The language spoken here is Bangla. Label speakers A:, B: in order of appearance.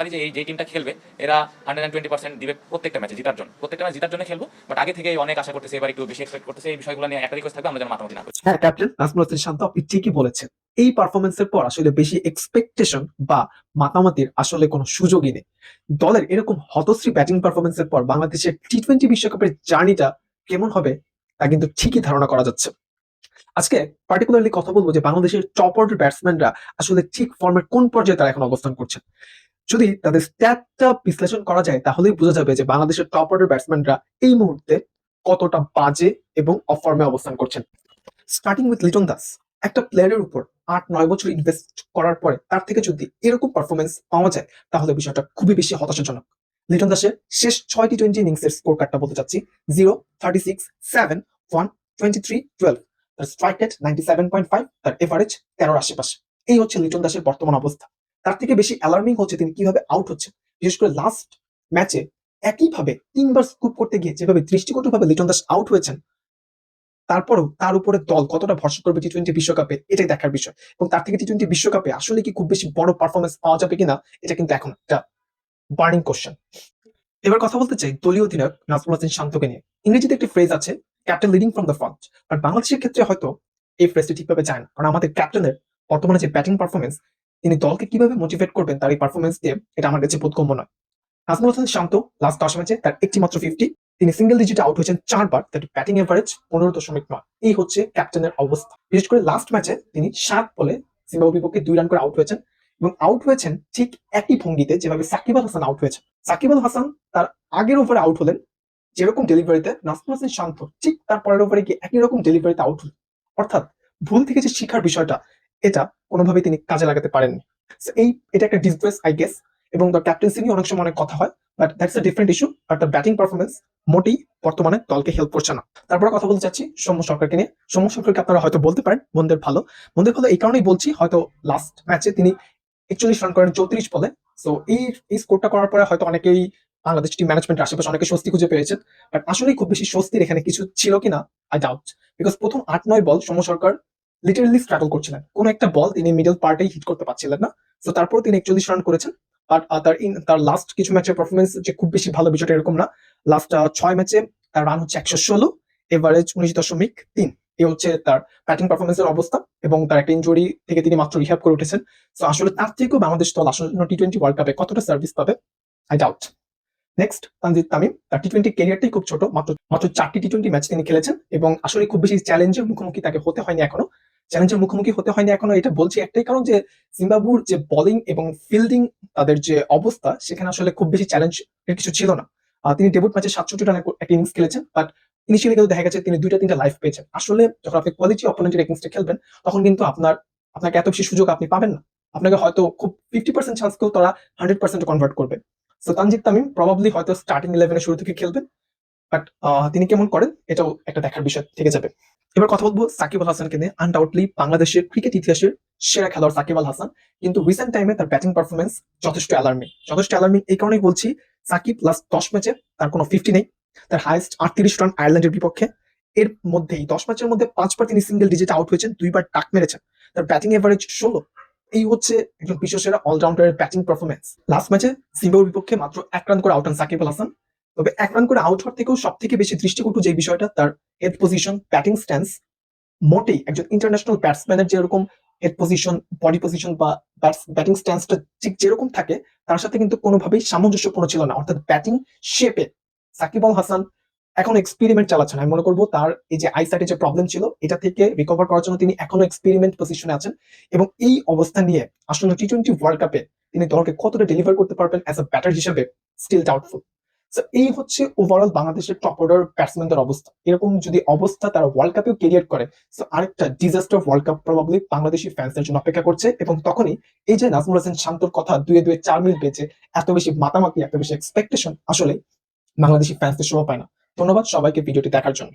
A: পারি যে এই, যে টিমটা খেলবে, এরা হান্ড্রেড টোয়েন্টি পার্সেন্ট দিবে প্রত্যেকটা ম্যাচে জেতার জন্য। প্রত্যেকটা ম্যাচ জেতার জন্য খেলব বাট আগে থেকে অনেক আশা করতেছে এবার একটু বেশি এক্সপেক্ট করতেছে, এই বিষয়গুলো নিয়ে একটা রিকোয়েস্ট থাকবে, আমরা যেন মাতামাতি না
B: হ্যাঁ ক্যাপ্টেন নাজমুল হোসেন শান্ত, আপনি ঠিকই বলেছেন। এই পারফরমেন্সের পর আসলে বেশি এক্সপেকটেশন বা মাতামাতির আসলে কোনো সুযোগই নেই। দলের এরকম হতশ্রী ব্যাটিং পারফরমেন্সের পর বাংলাদেশের টি টোয়েন্টি বিশ্বকাপের জার্নিটা কেমন হবে, তা কিন্তু ঠিকই ধারণা করা যাচ্ছে। আজকে পার্টিকুলারলি কথা বলব যে বাংলাদেশের টপ অর্ডার ব্যাটসম্যানরা আসলে ঠিক ফর্মের কোন পর্যায়ে তারা এখন অবস্থান করছেন। যদি তাদের স্ট্যাটটা বিশ্লেষণ করা যায়, তাহলেই বোঝা যাবে যে বাংলাদেশের টপ অর্ডার ব্যাটসম্যানরা এই মুহূর্তে কতটা বাজে এবং অফ ফর্মে অবস্থান করছেন। স্টার্টিং উইথ লিটন দাস একটা প্লেয়ারের উপর আট, নয় বছর ইনভেস্ট করার পরে তার থেকে যদি এরকম পারফরমেন্স পাওয়া যায়, তাহলে বিষয়টা খুবই বেশি হতাশাজনক। লিটন দাসের শেষ ছয়টি টোয়েন্টি ইনিংসের স্কোর কার্ডটা বলতে চাচ্ছি zero thirty six seven one twenty three twelve তার strike rate ninety seven point five তার এভারেজ তেরোর আশেপাশে। এই হচ্ছে লিটন দাসের বর্তমান অবস্থা। তার থেকে বেশি অ্যালার্মিং হচ্ছে তিনি কীভাবে আউট হচ্ছেন। বিশেষ করে লাস্ট ম্যাচে একইভাবে তিনবার স্কুপ করতে গিয়ে যেভাবে দৃষ্টিকটুভাবে লিটন দাস আউট হয়েছেন, তারপরও তার উপরে দল কতটা ভরসা করবে টি টোয়েন্টি বিশ্বকাপে, এটাই দেখার বিষয়। এবং তার থেকে টি টোয়েন্টি বিশ্বকাপে আসলে কি খুব বেশি বড় পারফরমেন্স পাওয়া যাবে কিনা, এটা কিন্তু এখন একটা বার্নিং কোশ্চেন এবার কথা বলতে চাই দলীয় অধিনায়ক নাজমুল হাসান শান্তকে নিয়ে। ইংরেজিতে একটি ফ্রেজ আছে captain leading from the front but বাংলাদেশের ক্ষেত্রে হয়তো এই ফ্রেজটি ঠিকভাবে যায় না। কারণ আমাদের ক্যাপ্টেনের বর্তমানে যে ব্যাটিং পারফরমেন্স তিনি দলকে কীভাবে মোটিভেট করবেন তার এই পারফরমেন্স দিয়ে, এটা আমার কাছে বোধগম্য নয়। নাজমুল হাসান শান্ত লাস্ট দশ ম্যাচে তার একটি মাত্র ফিফটি তিনি সিঙ্গেল ডিজিটে আউট হয়েছেন চারবার, তার ব্যাটিং এভারেজ পনেরো দশমিক নয়। এই হচ্ছে ক্যাপ্টেনের অবস্থা। বিশেষ করে লাস্ট ম্যাচে তিনি সাত বলে জিম্বাবুর বিপক্ষে দুই রান করে আউট হয়েছেন এবং আউট হয়েছেন ঠিক একই ভঙ্গিতে যেভাবে সাকিব আল হাসান আউট হয়েছে সাকিব আল হাসান তার আগের ওভারে আউট হলেন, যেরকম ডেলিভারিতে নাজমুল হাসান শান্ত ঠিক তার পরের ওভারে গিয়ে একই রকম ডেলিভারিতে আউট হলেন। অর্থাৎ ভুল থেকে যে শিখার বিষয়টা। এটা কোনোভাবেই তিনি কাজে লাগাতে পারেননি। এই, এটা একটা ডিসগ্রেস আই গেস এবং তার ক্যাপ্টেন্সি নিয়ে অনেক সময় অনেক কথা হয় but that's a different issue আর তার ব্যাটিং পারফরমেন্স মোটেই বর্তমানে দলকে হেল্প করছে না। তারপরে কথা বলতে চাচ্ছি সৌম্য সরকারকে নিয়ে। সৌম্য সরকারকে আপনারা হয়তো বলতে পারেন, মন্দের ভালো। মন্দের ভালো এই কারণেই বলছি, হয়তো লাস্ট ম্যাচে তিনি একচল্লিশ রান করেন চৌত্রিশ বলে। সো এই এই স্কোরটা করার পরে হয়তো অনেকেই বাংলাদেশ টিম ম্যানেজমেন্টের আশেপাশে অনেকে স্বস্তি খুঁজে পেয়েছেন বাট আসলেই খুব বেশি স্বস্তির এখানে কিছু ছিল কিনা আই ডাউট বিকজ প্রথম আট, নয় ball Soumya Sarkar literally struggle করছিলেন। কোন একটা বল তিনি মিডল পার্টেই হিট করতে পারছিলেন না। তো তারপর তিনি একচল্লিশ রান করেছেন। বাট তার ইন তার লাস্ট কিছু ম্যাচের পারফরমেন্স যে খুব বেশি ভালো বিষয়টা এরকম না। লাস্ট ছয় ম্যাচে তার রান হচ্ছে একশো ষোলো এভারেজ উনিশ দশমিক তিন। এই হচ্ছে তার ব্যাটিং পারফরমেন্সের অবস্থা এবং তার একটা ইঞ্জুরি থেকে তিনি মাত্র রিহ্যাব করে উঠেছেন। তো আসলে তার থেকেও বাংলাদেশ দল আসন্ন টি টোয়েন্টি ওয়ার্ল্ড কাপে কতটা সার্ভিস পাবে? I doubt next Tanzid Tamim. তার টি টোয়েন্টি ক্যারিয়ারটাই খুব ছোট। মাত্র মাত্র চারটি টি টোয়েন্টি ম্যাচ তিনি খেলেছেন এবং আসলে খুব বেশি চ্যালেঞ্জের মুখোমুখি তাকে হতে হয়নি এখনও। চ্যালেঞ্জের মুখোমুখি হতে হয়নি এখনও, এটা বলছি একটাই কারণ যে জিম্বাবুর যে বোলিং এবং ফিল্ডিং তাদের যে অবস্থা, সেখানে আসলে খুব বেশি চ্যালেঞ্জ কিছু ছিল না। তিনি ডেবুট ম্যাচে সাতষট্টি রানের একটা ইনিংস খেলেছেন বাট ইনিশিয়ালি কিন্তু দেখা গেছে তিনি দুইটা, তিনটা লাইফ পেয়েছেন। আসলে যখন আপনি কোয়ালিটি অপোনেন্টের এগেন্স্টে খেলবেন, তখন কিন্তু আপনার, আপনাকে এত বেশি সুযোগ আপনি পাবেন না। আপনাকে হয়তো খুব ফিফটি পার্সেন্ট চান্সকেও তারা হান্ড্রেড পার্সেন্ট কনভার্ট করবে। সো তানজিদ তামিম প্রবাবলি হয়তো স্টার্টিং ইলেভেনের শুরু থেকে খেলবেন বাট তিনি কেমন করেন, এটাও একটা দেখার বিষয় থেকে যাবে। এবার কথা বলব সাকিব আল হাসানকে নিয়ে। আনডাউটলি বাংলাদেশের ক্রিকেট ইতিহাসের সেরা খেলোয়াড় সাকিব আল হাসান। কিন্তু রিসেন্ট টাইমে তার ব্যাটিং পারফরমেন্স যথেষ্ট অ্যালার্মিং যথেষ্ট অ্যালার্মিং এই কারণেই বলছি, সাকিব লাস্ট দশ ম্যাচে তার কোনো ফিফটি নেই। তার হাইয়েস্ট আটত্রিশ রান আয়ারল্যান্ডের বিপক্ষে। এর মধ্যেই দশ ম্যাচের মধ্যে পাঁচবার তিনি সিঙ্গেল ডিজিট আউট হয়েছেন, দুইবার ডাক মেরেছেন। তার ব্যাটিং এভারেজ ষোলো। এই হচ্ছে একজন বিশ্বসেরা অলরাউন্ডারের ব্যাটিং পারফরমেন্স লাস্ট ম্যাচে জিম্বাবুর বিপক্ষে মাত্র এক রান করে আউট হন সাকিব আল হাসান। তবে এক রান করে আউট হওয়ার থেকেও সব থেকে বেশি দৃষ্টিকটু যে বিষয়টা, তার হেড পজিশন ব্যাটিং স্ট্যান্স মোটেই একজন ইন্টারন্যাশনাল ব্যাটসম্যানের যেরকম হেড পজিশন বডি পজিশন বা ব্যাটিং স্ট্যান্সটা ঠিক যেরকম থাকে, তার সাথে কিন্তু কোনোভাবেই সামঞ্জস্যপূর্ণ ছিল না। অর্থাৎ ব্যাটিং শেপে সাকিব আল হাসান এখন এক্সপেরিমেন্ট চালাচ্ছেন আমি মনে করব তার এই যে আইসাইটে যে প্রবলেম ছিল, এটা থেকে রিকভার করার জন্য তিনি এখনও এক্সপেরিমেন্ট পজিশনে আছেন এবং এই অবস্থা নিয়ে আসলে টি টোয়েন্টি ওয়ার্ল্ড কাপে তিনি দলকে কতটা ডেলিভার করতে পারবেন অ্যাজ আ ব্যাটার হিসেবে স্টিল ডাউটফুল এই হচ্ছে ওভারঅল বাংলাদেশের টপ অর্ডার ব্যাটসম্যানদের অবস্থা। এরকম যদি অবস্থা তারা ওয়ার্ল্ড কাপেও ক্যারিয়ার করে আরেকটা disaster world cup probably Bangladeshi ফ্যান্সের জন্য অপেক্ষা করছে এবং তখনই এই যে নাজমুল হাসান শান্তর কথা দুয়ে দুয়ে চার মিল পেয়েছে এত বেশি মাতামাতি, এত বেশি এক্সপেক্টেশন আসলে বাংলাদেশি ফ্যান্সদের শোভা পায় না। ধন্যবাদ সবাইকে ভিডিওটি দেখার জন্য।